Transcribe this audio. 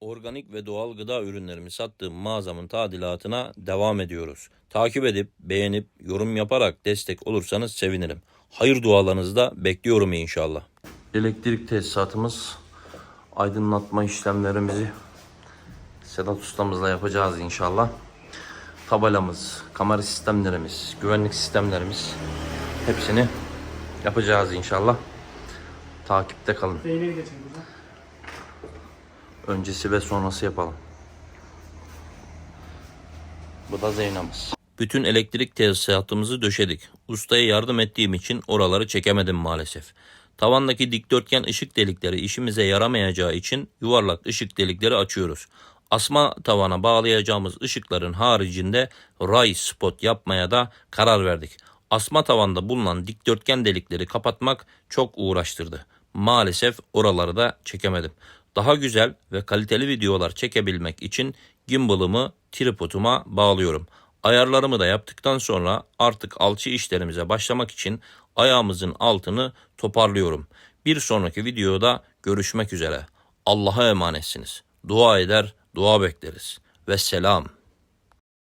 Organik ve doğal gıda ürünlerimi sattığım mağazamın tadilatına devam ediyoruz. Takip edip, beğenip, yorum yaparak destek olursanız sevinirim. Hayır dualarınızı da bekliyorum inşallah. Elektrik tesisatımız, aydınlatma işlemlerimizi Sedat ustamızla yapacağız inşallah. Tabelamız, kamera sistemlerimiz, güvenlik sistemlerimiz hepsini yapacağız inşallah. Takipte kalın. Zeynep'i geçin burada. Öncesi ve sonrası yapalım. Bu da Zeynep'imiz. Bütün elektrik tesisatımızı döşedik. Ustaya yardım ettiğim için oraları çekemedim maalesef. Tavandaki dikdörtgen ışık delikleri işimize yaramayacağı için yuvarlak ışık delikleri açıyoruz. Asma tavana bağlayacağımız ışıkların haricinde ray spot yapmaya da karar verdik. Asma tavanda bulunan dikdörtgen delikleri kapatmak çok uğraştırdı. Maalesef oraları da çekemedim. Daha güzel ve kaliteli videolar çekebilmek için gimbal'ımı tripoduma bağlıyorum. Ayarlarımı da yaptıktan sonra artık alçı işlerimize başlamak için ayağımızın altını toparlıyorum. Bir sonraki videoda görüşmek üzere. Allah'a emanetsiniz. Dua eder, dua bekleriz. Ve selam.